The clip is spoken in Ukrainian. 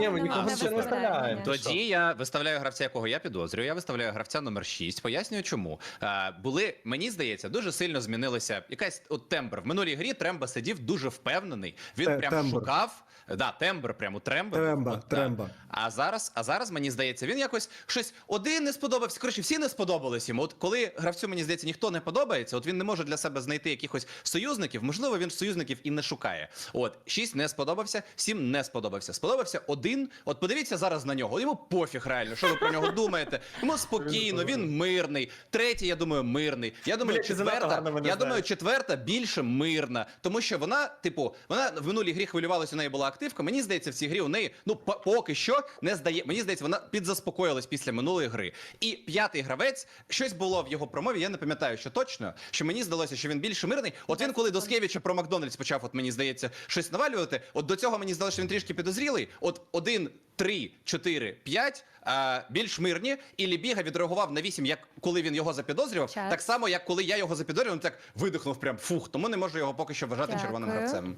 Ні, ми нікого ще не виставляємо? Тоді я виставляю гравця, якого я підозрюю. Я виставляю гравця номер 6. Пояснюю, чому Е, були мені здається, дуже сильно змінилися. Якась от тембр в минулій грі. Тремба сидів дуже впевнений. Він Те- прям тембр. шукав. Да, тембр, прямо трембр. Тремба, От, да. тремба. А зараз, а зараз мені здається, він якось щось один не сподобався. Коротше, всі не сподобались йому. От коли гравцю, мені здається, ніхто не подобається, от він не може для себе знайти якихось союзників. Можливо, він союзників і не шукає. От шість не сподобався, сім не сподобався. Сподобався один. От подивіться зараз на нього. Йому пофіг реально, що ви про нього думаєте. Йому спокійно, він мирний. Третій, я думаю, мирний. Я думаю, занадто четверта. Я думаю, четверта більше мирна, тому що вона, типу, вона в минулій грі хвилювалася, у неї була активка. Мені здається, в цій грі у неї ну по- поки що не здає. Мені здається, вона підзаспокоїлась після минулої гри. І п'ятий гравець щось було в його промові. Я не пам'ятаю, що точно. Що мені здалося, що він більше мирний. От він, коли Доскевича про Макдональдс почав, от мені здається, щось навалювати. От до цього мені здалося, що він трішки підозрілий. От один. Три, чотири, п'ять е, більш мирні, і Лібіга відреагував на вісім, як коли він його запідозрював, Час. так само, як коли я його запідозрював, він так видихнув прям фух, тому не можу його поки що вважати червоним Дякую. гравцем.